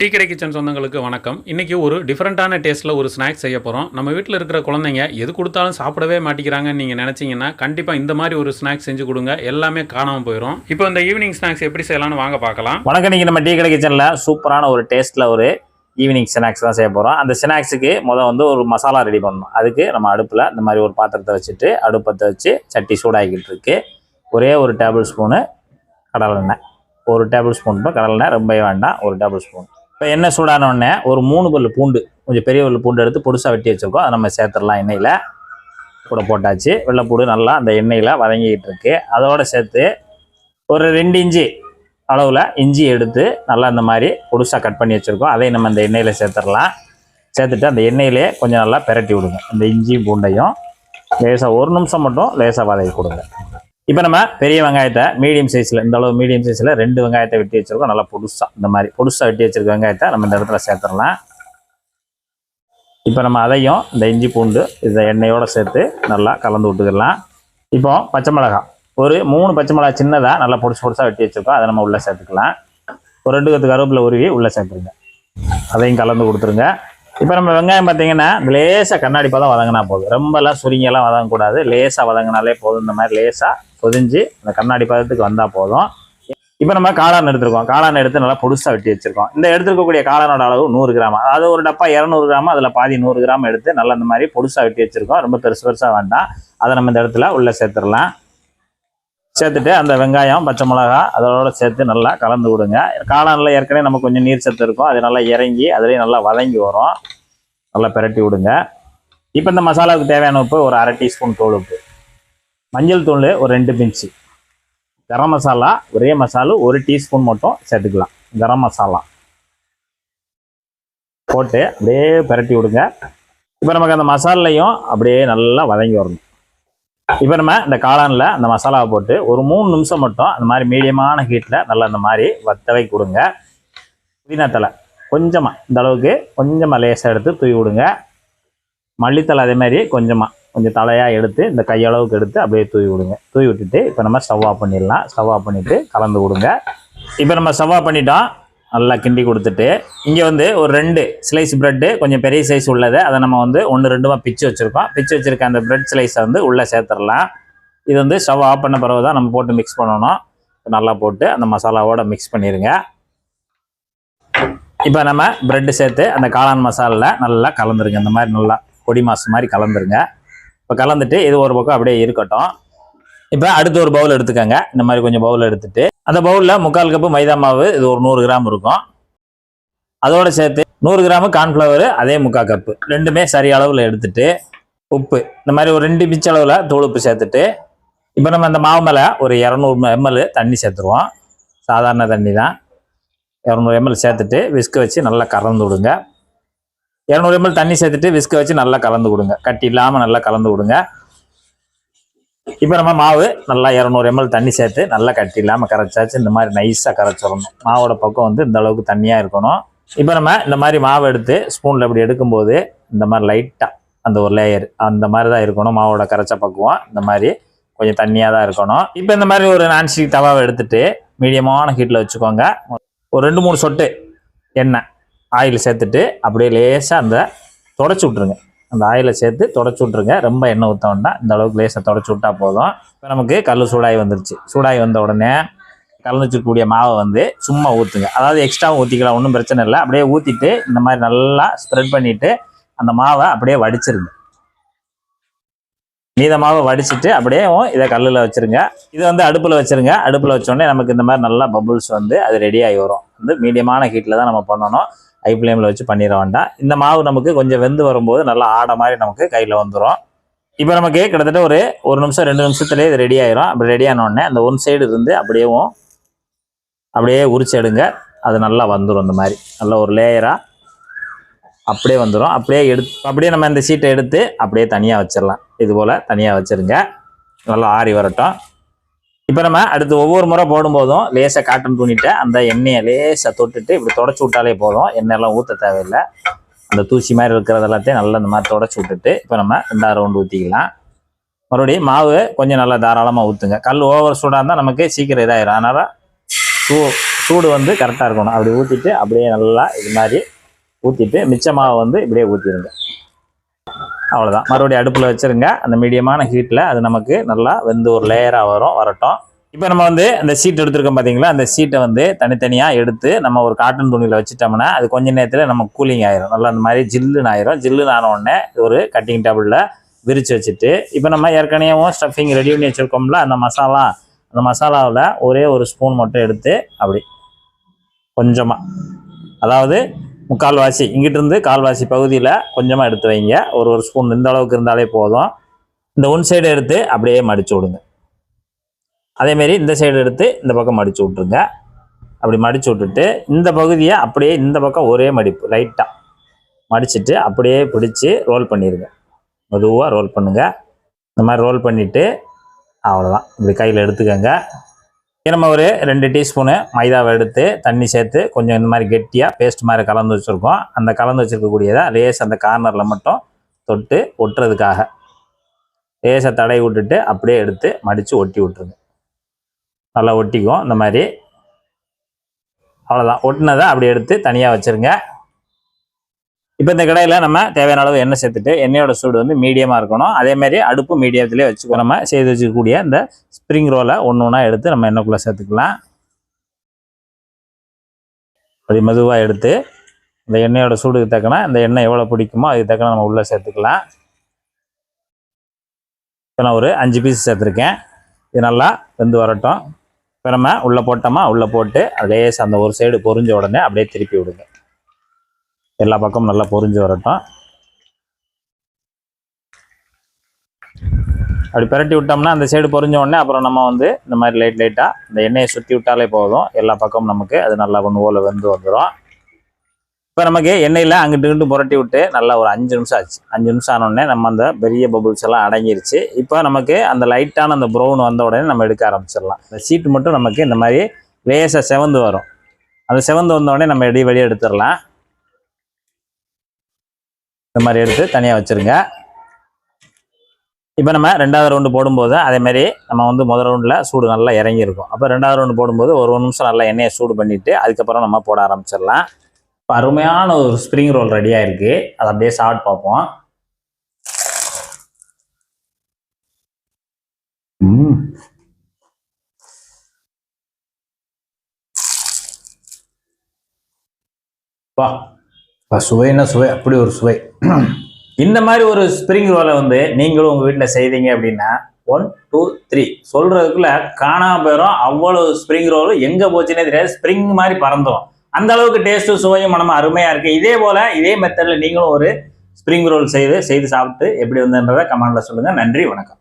Tea கடை kitchen சொந்தங்களுக்கு வணக்கம். இன்றைக்கி ஒரு டிஃப்ரெண்ட்டான டேஸ்ட்டில் ஒரு ஸ்நாக்ஸ் செய்ய போகிறோம் நம்ம வீட்டில் இருக்கிற குழந்தைங்க எது கொடுத்தாலும் சாப்பிடவே மாட்டேங்கிறாங்கன்னு நீங்கள் நினச்சிங்கன்னா கண்டிப்பாக இந்த மாதிரி ஒரு ஸ்நாக்ஸ் செஞ்சு கொடுங்க. எல்லாமே காணாமல் போயிடும் இப்போ இந்த ஈவினிங் ஸ்நாக்ஸ் எப்படி செய்யலாம்னு வாங்க பார்க்கலாம். வணக்கம். இன்றைக்கி நம்ம டீ கடை கிச்சனில் சூப்பரான ஒரு டேஸ்ட்டில் ஒரு ஈவினிங் ஸ்நாக்ஸ் தான் செய்ய போகிறோம் அந்த ஸ்நாக்ஸுக்கு முதல் வந்து ஒரு மசாலா ரெடி பண்ணணும். அதுக்கு நம்ம அடுப்பில் இந்த மாதிரி ஒரு பாத்திரத்தை வச்சுட்டு அடுப்பத்தை வச்சு சட்டி சூடாகிக்கிட்டு இருக்கு. ஒரே ஒரு டேபிள் ஸ்பூனு கடலெண்ணெய் ஒரு டேபிள் ஸ்பூன் இப்போ கடலெண்ணெய் ரொம்ப வேண்டாம். ஒரு டேபிள் ஸ்பூன் இப்போ எண்ணெய் சூடான உடனே ஒரு மூணு பல் பூண்டு கொஞ்சம் பெரிய பல் பூண்டு எடுத்து பொடுசாக வெட்டி வச்சுருக்கோம். அதை நம்ம சேர்த்துடலாம் எண்ணெயில். கூட போட்டாச்சு. வெள்ளைப்பூடு நல்லா அந்த எண்ணெயில் வதங்கிக்கிட்டு இருக்கு. அதோடு சேர்த்து ஒரு ரெண்டு இஞ்சி அளவில் இஞ்சி எடுத்து நல்லா இந்த மாதிரி பொடுசாக கட் பண்ணி வச்சுருக்கோம். அதையும் நம்ம இந்த எண்ணெயில் சேர்த்துடலாம். சேர்த்துட்டு அந்த எண்ணெயிலே கொஞ்சம் நல்லா பெரட்டி விடுங்க. இந்த இஞ்சியும் பூண்டையும் லேசாக ஒரு நிமிஷம் மட்டும் லேசாக வதக்கி கொடுங்க. இப்போ நம்ம பெரிய வெங்காயத்தை மீடியம் சைஸில் இந்த அளவு மீடியம் சைஸில் ரெண்டு வெங்காயத்தை வெட்டி வச்சுருக்கோம். நல்லா பொடுசாக இந்த மாதிரி பொடுசாக வெட்டி வச்சுருக்க வெங்காயத்தை நம்ம இந்த இடத்துல சேர்த்துடலாம். இப்போ நம்ம அதையும் இந்த இஞ்சி பூண்டு இந்த எண்ணெயோடு சேர்த்து நல்லா கலந்து விட்டுக்கலாம். இப்போ பச்சை மிளகாய் ஒரு மூணு பச்சை மிளகாய் சின்னதாக நல்லா பொடிச்சு பொடிசாக வெட்டி வச்சுருக்கோம். அதை நம்ம உள்ளே சேர்த்துக்கலாம். ஒரு ரெண்டு கத்து கருவேப்பில் உருவி உள்ளே சேர்த்துருங்க. அதையும் கலந்து கொடுத்துருங்க. இப்போ நம்ம வெங்காயம் பார்த்தீங்கன்னா லேசாக கண்ணாடி பதம் வதங்கினா போதும். ரொம்பலாம் சுருங்கியெல்லாம் வதங்கக்கூடாது. லேசாக வதங்கினாலே போதும். இந்த மாதிரி லேசாக பொதிஞ்சு அந்த கண்ணாடி பதத்துக்கு வந்தால் போதும். இப்போ நம்ம காளான் எடுத்துருக்கோம். காளான் எடுத்து நல்லா பொடுசாக வெட்டி வச்சிருக்கோம். இந்த எடுத்துருக்கக்கூடிய காளானோட அளவு நூறு கிராம். அதாவது ஒரு டப்பா இரநூறு கிராம் அதில் பாதி நூறு கிராம் எடுத்து நல்லா இந்த மாதிரி பொடுசாக வெட்டி வச்சிருக்கோம். ரொம்ப பெருசு பெருசாக வேண்டாம். அதை நம்ம இந்த இடத்துல உள்ளே சேர்த்துடலாம். சேர்த்துட்டு அந்த வெங்காயம் பச்சை மிளகா அதோட சேர்த்து நல்லா கலந்து விடுங்க. காளானில் ஏற்கனவே நம்ம கொஞ்சம் நீர் சத்து இருக்கும். அது நல்லா இறங்கி அதுலேயும் நல்லா வதங்கி வரும். நல்லா பிரட்டி விடுங்க. இப்போ இந்த மசாலாவுக்கு தேவையான உப்பு ஒரு அரை டீஸ்பூன் தூள் உப்பு. மஞ்சள் தூள் ஒரு ரெண்டு பிஞ்சு. கரம் மசாலா ஒரே மசாலா ஒரு டீஸ்பூன் மட்டும் சேர்த்துக்கலாம். கரம் மசாலா. போட்டு அப்படியே பிரட்டி விடுங்க. இப்போ நமக்கு அந்த மசாலையும் அப்படியே நல்லா வதங்கி வரணும். இப்போ நம்ம இந்த காளானில் அந்த மசாலாவை போட்டு ஒரு மூணு நிமிஷம் மட்டும் அந்த மாதிரி மீடியமான ஹீட்டில் நல்லா அந்த மாதிரி வத்தவை கொடுங்க புதினா தலை கொஞ்சமாக இந்த அளவுக்கு கொஞ்சமாக லேசாக எடுத்து தூவி விடுங்க. மல்லித்தலை அதே மாதிரி கொஞ்சமாக கொஞ்சம் தலையாக எடுத்து இந்த கையளவுக்கு எடுத்து அப்படியே தூவி விடுங்க. தூவி விட்டுட்டு இப்போ நம்ம ஸ்டவ் பண்ணிடலாம். ஸ்டவ் பண்ணிவிட்டு கலந்து விடுங்க. இப்போ நம்ம ஸ்டவ் பண்ணிட்டோம். நல்லா கிண்டி கொடுத்துட்டு இங்கே வந்து ஒரு ரெண்டு ஸ்லைஸ் ப்ரெட்டு கொஞ்சம் பெரிய சைஸ் உள்ளது அதை நம்ம வந்து ஒன்று ரெண்டுமா பிச்சு வச்சுருக்கோம். பிச்சு வச்சுருக்க அந்த ப்ரெட் ஸ்லைஸை வந்து உள்ளே சேர்த்துடலாம். இது வந்து ஸ்டவ் ஆஃப் பண்ண பிறகு தான் நம்ம போட்டு மிக்ஸ் பண்ணணும். நல்லா போட்டு அந்த மசாலாவோட மிக்ஸ் பண்ணிடுங்க இப்போ நம்ம பிரெட்டு சேர்த்து அந்த காளான் மசாலில் நல்லா கலந்துருங்க. இந்த மாதிரி நல்லா பொடி மாசு மாதிரி கலந்துருங்க. இப்போ கலந்துட்டு இது ஒரு பக்கம் அப்படியே இருக்கட்டும். இப்போ அடுத்து ஒரு பவுல் எடுத்துக்கோங்க. இந்த மாதிரி கொஞ்சம் பவுல் எடுத்துட்டு அந்த பவுலில் முக்கால் கப்பு மைதா மாவு இது ஒரு நூறு கிராம் இருக்கும். அதோடு சேர்த்து நூறு கிராமு கார்ன்ஃப்ளவர் அதே முக்கால் கப்பு ரெண்டுமே சரி அளவில் எடுத்துட்டு உப்பு. இந்த மாதிரி ஒரு ரெண்டு பிச்சு அளவில் தூள் உப்பு சேர்த்துட்டு இப்போ நம்ம அந்த மாவு மேலே ஒரு இரநூறு எம்எல் தண்ணி சேர்த்துருவோம். சாதாரண தண்ணி தான் இரநூறு எம்எல் சேர்த்துட்டு விஸ்க வச்சு நல்லா கலந்து விடுங்க. இரநூறு எம்எல் தண்ணி சேர்த்துட்டு விஸ்க வச்சு நல்லா கலந்து கொடுங்க கட்டி இல்லாமல் நல்லா கலந்து விடுங்க. இப்போ நம்ம மாவு நல்லா இரநூறு எம்எல் தண்ணி சேர்த்து நல்லா கட்டி இல்லாமல் கரைச்சாச்சு. இந்த மாதிரி நைஸாக கரைச்சிடணும். மாவோட பக்கம் வந்து இந்த அளவுக்கு தண்ணியாக இருக்கணும். இப்போ நம்ம இந்த மாதிரி மாவு எடுத்து ஸ்பூனில் இப்படி எடுக்கும்போது இந்த மாதிரி லைட்டாக அந்த ஒரு லேயர் அந்த மாதிரி தான் இருக்கணும். மாவோட கரைச்ச பக்குவம் இந்த மாதிரி கொஞ்சம் தண்ணியாக தான் இருக்கணும். இப்போ இந்த மாதிரி ஒரு நான்ஸ்டிக் தவாவை எடுத்துட்டு மீடியமான ஹீட்டில் வச்சுக்கோங்க. ஒரு ரெண்டு மூணு சொட்டு எண்ணெய் ஆயில் சேர்த்துட்டு அப்படியே லேசாக அந்த தொடச்சி விட்ருங்க அந்த ஆயிலை சேர்த்து தொடச்சி விட்ருங்க ரொம்ப எண்ணெய் ஊற்ற வேண்டாம். இந்த அளவுக்கு லேசாக தொடச்சி விட்டா போதும். இப்போ நமக்கு கல் சூடாகி வந்துருச்சு. சூடாகி வந்த உடனே கலந்துச்சுக்கூடிய மாவை வந்து சும்மா ஊற்றுங்க அதாவது எக்ஸ்ட்ராவும் ஊற்றிக்கலாம் ஒன்றும் பிரச்சனை இல்லை. அப்படியே ஊற்றிட்டு இந்த மாதிரி நல்லா ஸ்ப்ரெட் பண்ணிவிட்டு அந்த மாவை அப்படியே வடிச்சிருங்க. மீத மாவை வடிச்சிட்டு அப்படியே இதை கல்லில் வச்சுருங்க. இது வந்து அடுப்பில் வச்சிருங்க. அடுப்பில் வச்சோடனே நமக்கு இந்த மாதிரி நல்லா பபுள்ஸ் வந்து அது ரெடியாகி வரும். வந்து மீடியமான ஹீட்டில் தான் நம்ம பண்ணணும். ஐ ஃப்ளேமில் வச்சு பண்ணிட வேண்டாம். இந்த மாவு நமக்கு கொஞ்சம் வெந்து வரும்போது நல்லா ஆட மாதிரி நமக்கு கையில் வந்துடும் இப்போ நமக்கு கிட்டத்தட்ட ஒரு ஒரு நிமிஷம் ரெண்டு நிமிஷத்துலேயே இது ரெடி ஆயிரும். அப்படி ரெடி ஆனோடனே அந்த ஒன் சைடு இருந்து அப்படியேவும் அப்படியே உரிச்சு எடுங்க. அது நல்லா வந்துடும் இந்த மாதிரி. நல்ல ஒரு லேயராக அப்படியே வந்துடும் அப்படியே எடுத்து அப்படியே நம்ம இந்த சீட்டை எடுத்து அப்படியே தனியாக வச்சிடலாம் இது போல் தனியாக வச்சிருங்க. நல்லா ஆறி வரட்டும். இப்போ நம்ம அடுத்து ஒவ்வொரு முறை போடும்போதும் லேசாக காட்டன் துணிட்ட அந்த எண்ணெயை லேசாக தொட்டுட்டு இப்படி தொடச்சி விட்டாலே போதும். எண்ணெயெல்லாம் ஊற்ற தேவையில்லை. அந்த தூசி மாதிரி இருக்கிறது எல்லாத்தையும் நல்லா இந்த மாதிரி தொடச்சி விட்டுட்டு இப்போ நம்ம ரெண்டாவது ரவுண்டு ஊற்றிக்கலாம் மறுபடியும் மாவு கொஞ்சம் நல்லா தாராளமாக ஊற்றுங்க கல் ஓவர் சூடாக இருந்தால் நமக்கு சீக்கிரம் இதாகிடும் அதனால் சூ சூடு வந்து கரெக்டாக இருக்கணும். அப்படி ஊற்றிட்டு அப்படியே நல்லா இது மாதிரி ஊற்றிட்டு மிச்ச மாவை வந்து இப்படியே ஊற்றிடுங்க அவ்வளோதான் மறுபடியும் அடுப்பில் வச்சுருங்க. அந்த மீடியமான ஹீட்டில் அது நமக்கு நல்லா வெந்து ஒரு லேயராக வரும் வரட்டும். இப்போ நம்ம வந்து அந்த சீட் எடுத்துருக்கோம் பார்த்தீங்களா அந்த சீட்டை வந்து தனித்தனியாக எடுத்து நம்ம ஒரு காட்டன் துணியில் வச்சுட்டோம்னா அது கொஞ்ச நேரத்தில் நம்ம கூலிங் ஆயிரும். நல்லா அந்த மாதிரி ஜில்லுன்னு ஆயிரும். ஜில்லுன்னு ஆன உடனே ஒரு கட்டிங் டேபிளில் விரித்து வச்சுட்டு இப்போ நம்ம ஏற்கனவே ஸ்டஃபிங் ரெடி பண்ணி வச்சுருக்கோம்ல அந்த மசாலா அந்த மசாலாவில் ஒரே ஒரு ஸ்பூன் மட்டும் எடுத்து அப்படி கொஞ்சமாக அதாவது முக்கால்வாசி இங்கிட்டிருந்து கால்வாசி பகுதியில் கொஞ்சமாக எடுத்து வைங்க. ஒரு ஒரு ஸ்பூன் இந்த அளவுக்கு இருந்தாலே போதும். இந்த ஒன் சைடு எடுத்து அப்படியே மடித்து விடுங்க. அதேமாரி இந்த சைடு எடுத்து இந்த பக்கம் மடித்து விட்ருங்க அப்படி மடித்து விட்டுட்டு இந்த பகுதியை அப்படியே இந்த பக்கம் ஒரே மடிப்பு லைட்டாக மடிச்சுட்டு அப்படியே பிடிச்சி ரோல் பண்ணிடுங்க மெதுவாக ரோல் பண்ணுங்கள் இந்த மாதிரி ரோல் பண்ணிவிட்டு அவ்வளோதான் இப்படி கையில் எடுத்துக்கோங்க. நம்ம ஒரு ரெண்டு டீஸ்பூனு மைதாவை எடுத்து தண்ணி சேர்த்து கொஞ்சம் இந்த மாதிரி கெட்டியாக பேஸ்ட் மாதிரி கலந்து வச்சுருக்கோம். அந்த கலந்து வச்சுருக்கக்கூடியதாக லேஸ் அந்த கார்னரில் மட்டும் தொட்டு ஒட்டுறதுக்காக. லேசை தடவி விட்டுட்டு அப்படியே எடுத்து மடித்து ஒட்டி விட்டுருங்க. நல்லா ஒட்டிக்கும். இந்த மாதிரி. அவ்வளோதான் ஒட்டினதை அப்படி எடுத்து தனியாக வச்சுருங்க. இப்போ இந்த கடையில் நம்ம தேவையான அளவு எண்ணெய் சேர்த்துட்டு எண்ணெயோட சூடு வந்து மீடியமாக இருக்கணும். அதே மாதிரி அடுப்பு மீடியத்திலே வச்சுக்கோ நம்ம செய்து வச்சுக்கக்கூடிய இந்த ஸ்ப்ரிங் ரோலை ஒன்று ஒன்றா எடுத்து நம்ம எண்ணெய்க்குள்ளே சேர்த்துக்கலாம். அப்படி மெதுவாக எடுத்து இந்த எண்ணெயோட சூடுக்கு தக்கன இந்த எண்ணெய் எவ்வளோ பிடிக்குமோ அதுக்கு தக்கன நம்ம உள்ளே சேர்த்துக்கலாம். இப்போ நான் ஒரு அஞ்சு பீஸ் சேர்த்துருக்கேன். இது நல்லா வெந்து வரட்டும். இப்போ நம்ம உள்ளே போட்டோமா? உள்ளே போட்டு அப்படியே அந்த ஒரு சைடு பொரிஞ்ச உடனே அப்படியே திருப்பி விடுங்க. எல்லா பக்கமும் நல்லா பொரிஞ்சு வரட்டும். அப்படி பெரட்டி விட்டோம்னா அந்த சைடு பொறிஞ்ச உடனே அப்புறம் நம்ம வந்து இந்த மாதிரி லைட் லைட்டாக இந்த எண்ணெயை சுற்றி விட்டாலே போதும். எல்லா பக்கமும் நமக்கு அது நல்லா ஒன்று போல வெந்து வந்துடும் இப்போ நமக்கு எண்ணெயில் அங்கிட்டு இங்கிட்டு புரட்டி விட்டு நல்லா ஒரு அஞ்சு நிமிஷம் ஆச்சு. அஞ்சு நிமிஷம் ஆனோடனே நம்ம அந்த பெரிய பபுள்ஸ் எல்லாம் அடங்கிருச்சு. இப்போ நமக்கு அந்த லைட்டான அந்த ப்ரௌன் வந்த உடனே நம்ம எடுக்க ஆரம்பிச்சிடலாம். இந்த சீட்டு மட்டும் நமக்கு இந்த மாதிரி லேசாக செவந்து வரும். அந்த செவந்து வந்த உடனே நம்ம எடி வெளியே எடுத்துடலாம். இந்த மாதிரி எடுத்து தனியாக வச்சுருங்க. இப்போ நம்ம ரெண்டாவது ரவுண்டு போடும்போது அதேமாரி நம்ம வந்து முதல் ரவுண்டில் சூடு நல்லா இறங்கியிருக்கும். அப்போ ரெண்டாவது ரவுண்டு போடும்போது ஒரு ஒரு நிமிஷம் நல்லா எண்ணெயை சூடு பண்ணிவிட்டு அதுக்கப்புறம் நம்ம போட ஆரம்பிச்சிடலாம். இப்போ அருமையான ஒரு ஸ்ப்ரிங் ரோல் ரெடியாக இருக்குது அதை அப்படியே சாப்பிட்டு பார்ப்போம். வா. சுவைன்னா சுவை? அப்படி ஒரு சுவை. இந்த மாதிரி ஒரு ஸ்ப்ரிங் ரோலை வந்து நீங்களும் உங்கள் வீட்டில் செய்தீங்க அப்படின்னா ஒன் டூ த்ரீ சொல்கிறதுக்குள்ள காணாம போயிடும் அவ்வளோ ஸ்ப்ரிங் ரோல் எங்கே போச்சுன்னே தெரியாது. ஸ்ப்ரிங் மாதிரி பறந்துடும் அந்த அளவுக்கு டேஸ்ட்டும் சுவையும் மனமும் அருமையாக இருக்குது இதே போல் இதே மெத்தடில் நீங்களும் ஒரு ஸ்ப்ரிங் ரோல் செய்து செய்து சாப்பிட்டு எப்படி வந்ததுன்றதை கமெண்டில் சொல்லுங்கள் நன்றி வணக்கம்.